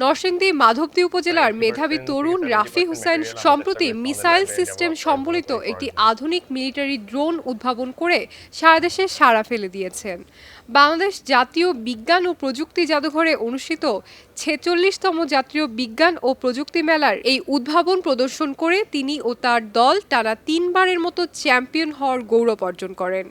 নরসিংদী মাধবদী উপজেলার মেধাবী তরুণ রাফি হুসাইন সম্প্রতি মিসাইল সিস্টেম সম্বলিত একটি আধুনিক মিলিটারি ড্রোন উদ্ভাবন করে সারা দেশে সাড়া ফেলে দিয়েছেন। বাংলাদেশ জাতীয় বিজ্ঞান ও প্রযুক্তি জাদুঘরে অনুষ্ঠিত ছেচল্লিশতম জাতীয় বিজ্ঞান ও প্রযুক্তি মেলার এই উদ্ভাবন প্রদর্শন করে তিনি ও তার দল টানা তিনবারের মতো চ্যাম্পিয়ন হওয়ার গৌরব অর্জন করেন।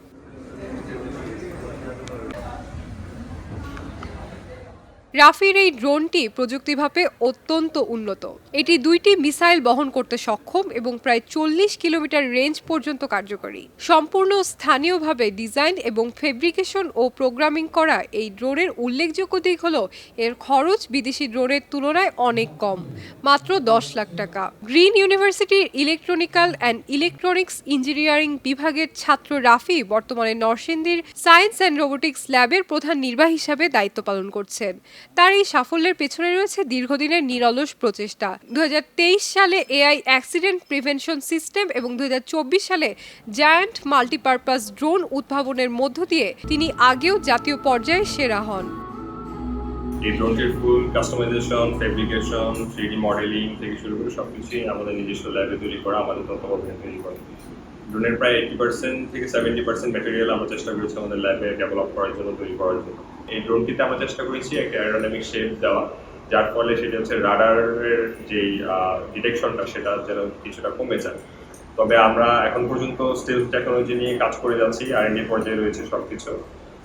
রাফির এই ড্রোনটি প্রযুক্তিভাবে অত্যন্ত উন্নত। এটি দুইটি মিসাইল বহন করতে সক্ষম এবং প্রায় চল্লিশ কিলোমিটার রেঞ্জ পর্যন্ত কার্যকরী। সম্পূর্ণ স্থানীয়ভাবে ডিজাইন এবং ফেব্রিকেশন ও প্রোগ্রামিং করা এই ড্রোনের উল্লেখযোগ্য দিক হল, এর খরচ বিদেশি ড্রোনের তুলনায় অনেক কম, মাত্র দশ লাখ টাকা। গ্রিন ইউনিভার্সিটির ইলেকট্রনিক্যাল অ্যান্ড ইলেকট্রনিক্স ইঞ্জিনিয়ারিং বিভাগের ছাত্র রাফি বর্তমানে নরসিংদীর সায়েন্স অ্যান্ড রোবোটিক্স ল্যাবের প্রধান নির্বাহী হিসাবে দায়িত্ব পালন করছেন। তার এই সাফল্যের পেছনে রয়েছে দীর্ঘদিনের নিরলস প্রচেষ্টা। দুই হাজার তেইশ সালে এআই অ্যাক্সিডেন্ট প্রিভেনশন সিস্টেম এবং দু হাজার চব্বিশ সালে জায়ান্ট মাল্টিপারপাস ড্রোন উদ্ভাবনের মধ্য দিয়ে তিনি আগেও জাতীয় পর্যায়ে সেরা হন। এই ড্রোনটির full customization fabrication three D modeling থেকে শুরু করে সব কিছুই আমাদের নিজস্ব ল্যাবে তৈরি করা, আমাদের তত্ত্বাবধানে তৈরি করা। ড্রোনের প্রায় এইটি পার্সেন্ট থেকে সেভেন্টি পার্সেন্ট ম্যাটেরিয়াল আমরা চেষ্টা করেছি আমাদের ল্যাবে ডেভেলপ করার জন্য, তৈরি করার জন্য। এই ড্রোনটিতে আমরা চেষ্টা করেছি একটা অ্যারোডাইনামিক শেপ দেওয়া, যার ফলে সেটা হচ্ছে রাডারের যেই ডিটেকশনটা সেটা যেন কিছুটা কমে যায়। তবে আমরা এখন পর্যন্ত স্টিল টেকনোলজি নিয়ে কাজ করে যাচ্ছি আর এনডি পর্যায়ে রয়েছে সব কিছু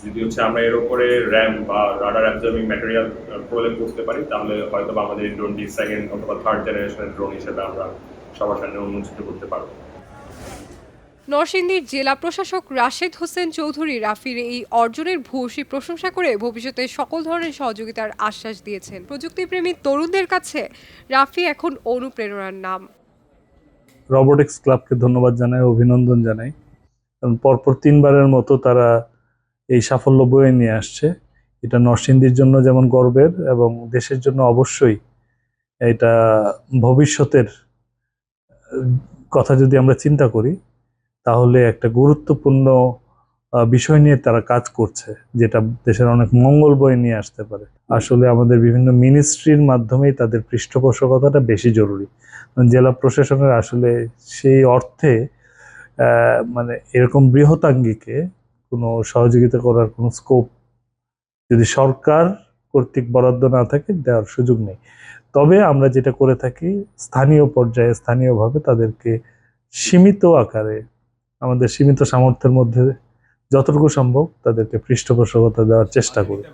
যদি হচ্ছে আমরা এর উপরে র্যাম বা রাডার অ্যাবজর্বিং ম্যাটেরিয়াল প্রয়োগ করতে পারি তাহলে হয়তো বা আমাদের ড্রোনটি সেকেন্ড অথবা থার্ড জেনারেশনের ড্রোন হিসেবে আমরা সবার সামনে উন্মোচিত করতে পারব। নরসিংদীর জেলা প্রশাসক রাশেদ হোসেন চৌধুরী রাফির এই অর্জনের ভূয়সী প্রশংসা করে ভবিষ্যতে সকল ধরনের সহযোগিতার আশ্বাস দিয়েছেন। প্রযুক্তিপ্রেমী তরুণদের কাছে রাফি এখন অনুপ্রেরণার নাম। রবোটিক্স ক্লাবকে ধন্যবাদ জানাই অভিনন্দন জানাই। কারণ পরপর তিনবারের মতো তারা এই সাফল্য বয়ে নিয়ে আসছে। এটা নরসিংদীর জন্য যেমন গর্বের এবং দেশের জন্য অবশ্যই এটা ভবিষ্যতের, কথা যদি আমরা চিন্তা করি, তাহলে একটা গুরুত্বপূর্ণ বিষয় নিয়ে তারা কাজ করছে, যেটা দেশের অনেক মঙ্গল বয়ে নিয়ে আসতে পারে। আসলে আমাদের বিভিন্ন মিনিস্ট্রির মাধ্যমেই তাদের পৃষ্ঠপোষকতাটা বেশি জরুরি। জেলা প্রশাসনের আসলে সেই অর্থে মানে এরকম বৃহতাঙ্গিকে কোনো সহযোগিতা করার কোনো স্কোপ যদি সরকার কর্তৃক বরাদ্দ না থাকে, দেওয়ার সুযোগ নেই। তবে আমরা যেটা করে থাকি, স্থানীয় পর্যায়ে স্থানীয়ভাবে তাদেরকে সীমিত আকারে, আমাদের সীমিত সামর্থ্যের মধ্যে যতটুকু সম্ভব তাদেরকে পৃষ্ঠপোষকতা দেওয়ার চেষ্টা করি।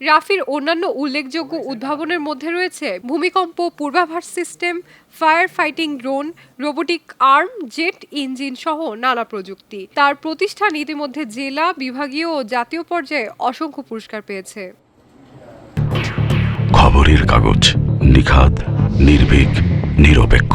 রাফির অন্যান্য উল্লেখযোগ্য উদ্ভাবনের মধ্যে রয়েছে ভূমিকম্প, পূর্বাভাস system fire fighting drone, robotic arm, jet engine সহ নানা প্রযুক্তি। তার প্রতিষ্ঠান ইতিমধ্যে জেলা, বিভাগীয় ও জাতীয় পর্যায়ে অসংখ্য পুরস্কার পেয়েছে। খবরের কাগজ নিখাত নির্ভীক, নিরপেক্ষ।